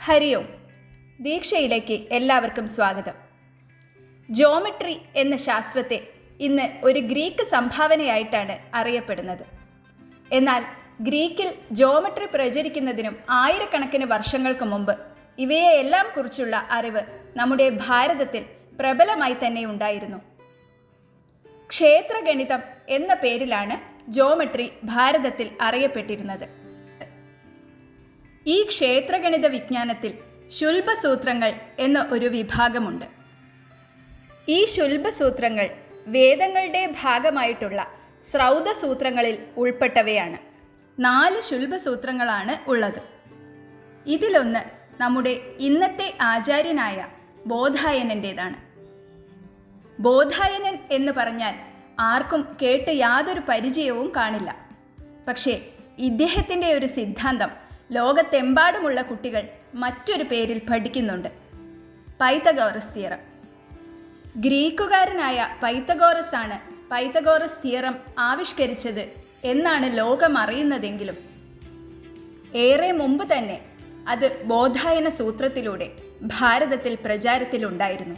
ഹരി ഓം ദീക്ഷയിലേക്ക് എല്ലാവർക്കും സ്വാഗതം. ജോമെട്രി എന്ന ശാസ്ത്രത്തെ ഇന്ന് ഒരു ഗ്രീക്ക് സംഭാവനയായിട്ടാണ് അറിയപ്പെടുന്നത്. എന്നാൽ ഗ്രീക്കിൽ ജോമെട്രി പ്രചരിക്കുന്നതിനും ആയിരക്കണക്കിന് വർഷങ്ങൾക്ക് മുമ്പ് ഇവയെല്ലാം കുറിച്ചുള്ള അറിവ് നമ്മുടെ ഭാരതത്തിൽ പ്രബലമായി തന്നെ ഉണ്ടായിരുന്നു. ക്ഷേത്രഗണിതം എന്ന പേരിലാണ് ജോമെട്രി ഭാരതത്തിൽ അറിയപ്പെട്ടിരുന്നത്. ഈ ക്ഷേത്രഗണിത വിജ്ഞാനത്തിൽ ശുൽഭസൂത്രങ്ങൾ എന്ന ഒരു വിഭാഗമുണ്ട്. ഈ ശുൽഭസൂത്രങ്ങൾ വേദങ്ങളുടെ ഭാഗമായിട്ടുള്ള സ്രൗതസൂത്രങ്ങളിൽ ഉൾപ്പെട്ടവയാണ്. നാല് ശുൽഭസൂത്രങ്ങളാണ് ഉള്ളത്. ഇതിലൊന്ന് നമ്മുടെ ഇന്നത്തെ ആചാര്യനായ ബോധായനന്റേതാണ് ബോധായനൻ എന്ന് പറഞ്ഞാൽ ആർക്കും കേട്ട് യാതൊരു പരിചയവും കാണില്ല. പക്ഷേ ഇദ്ദേഹത്തിന്റെ ഒരു സിദ്ധാന്തം ലോകത്തെമ്പാടുമുള്ള കുട്ടികൾ മറ്റൊരു പേരിൽ പഠിക്കുന്നുണ്ട്. Pythagoras theorem. ഗ്രീക്കുകാരനായ പൈത്തഗോറസ് ആണ് പൈതഗോറസ് തിയറം ആവിഷ്കരിച്ചത് എന്നാണ് ലോകം അറിയുന്നതെങ്കിലും ഏറെ മുമ്പ് തന്നെ അത് ബോധായന സൂത്രത്തിലൂടെ ഭാരതത്തിൽ പ്രചാരത്തിലുണ്ടായിരുന്നു.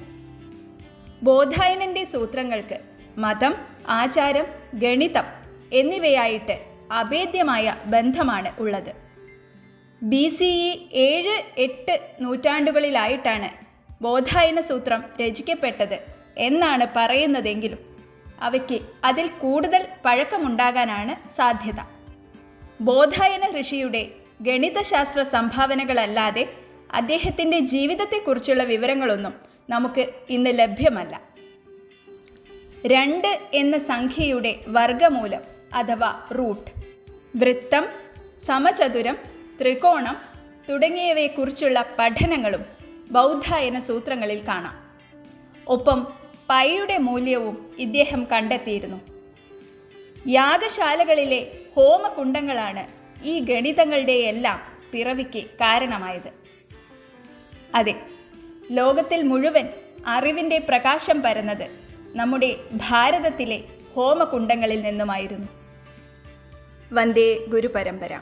ബോധായനന്റെ സൂത്രങ്ങൾക്ക് മതം ആചാരം ഗണിതം എന്നിവയായിട്ട് അഭേദ്യമായ ബന്ധമാണ് ഉള്ളത്. ബി സി ഇ ഏഴ് എട്ട് നൂറ്റാണ്ടുകളിലായിട്ടാണ് ബോധായന സൂത്രം രചിക്കപ്പെട്ടത് എന്നാണ് പറയുന്നതെങ്കിലും അവയ്ക്ക് അതിൽ കൂടുതൽ പഴക്കമുണ്ടാകാനാണ് സാധ്യത. ബോധായന ഋഷിയുടെ ഗണിതശാസ്ത്ര സംഭാവനകളല്ലാതെ അദ്ദേഹത്തിന്റെ ജീവിതത്തെക്കുറിച്ചുള്ള വിവരങ്ങളൊന്നും നമുക്ക് ഇന്ന് ലഭ്യമല്ല. രണ്ട് എന്ന സംഖ്യയുടെ വർഗമൂലം അഥവാ റൂട്ട്. വൃത്തം സമചതുരം ത്രികോണം തുടങ്ങിയവയെക്കുറിച്ചുള്ള പഠനങ്ങളും ബൗദ്ധായന സൂത്രങ്ങളിൽ കാണാം. ഒപ്പം പൈയുടെ മൂല്യവും ഇദ്ദേഹം കണ്ടെത്തിയിരുന്നു. യാഗശാലകളിലെ ഹോമകുണ്ടങ്ങളാണ് ഈ ഗണിതങ്ങളുടെയെല്ലാം പിറവിക്ക് കാരണമായത്. അതെ ലോകത്തിൽ മുഴുവൻ അറിവിന്റെ പ്രകാശം പരന്നത് നമ്മുടെ ഭാരതത്തിലെ ഹോമകുണ്ടങ്ങളിൽ നിന്നുമായിരുന്നു. വന്ദേ ഗുരുപരമ്പര.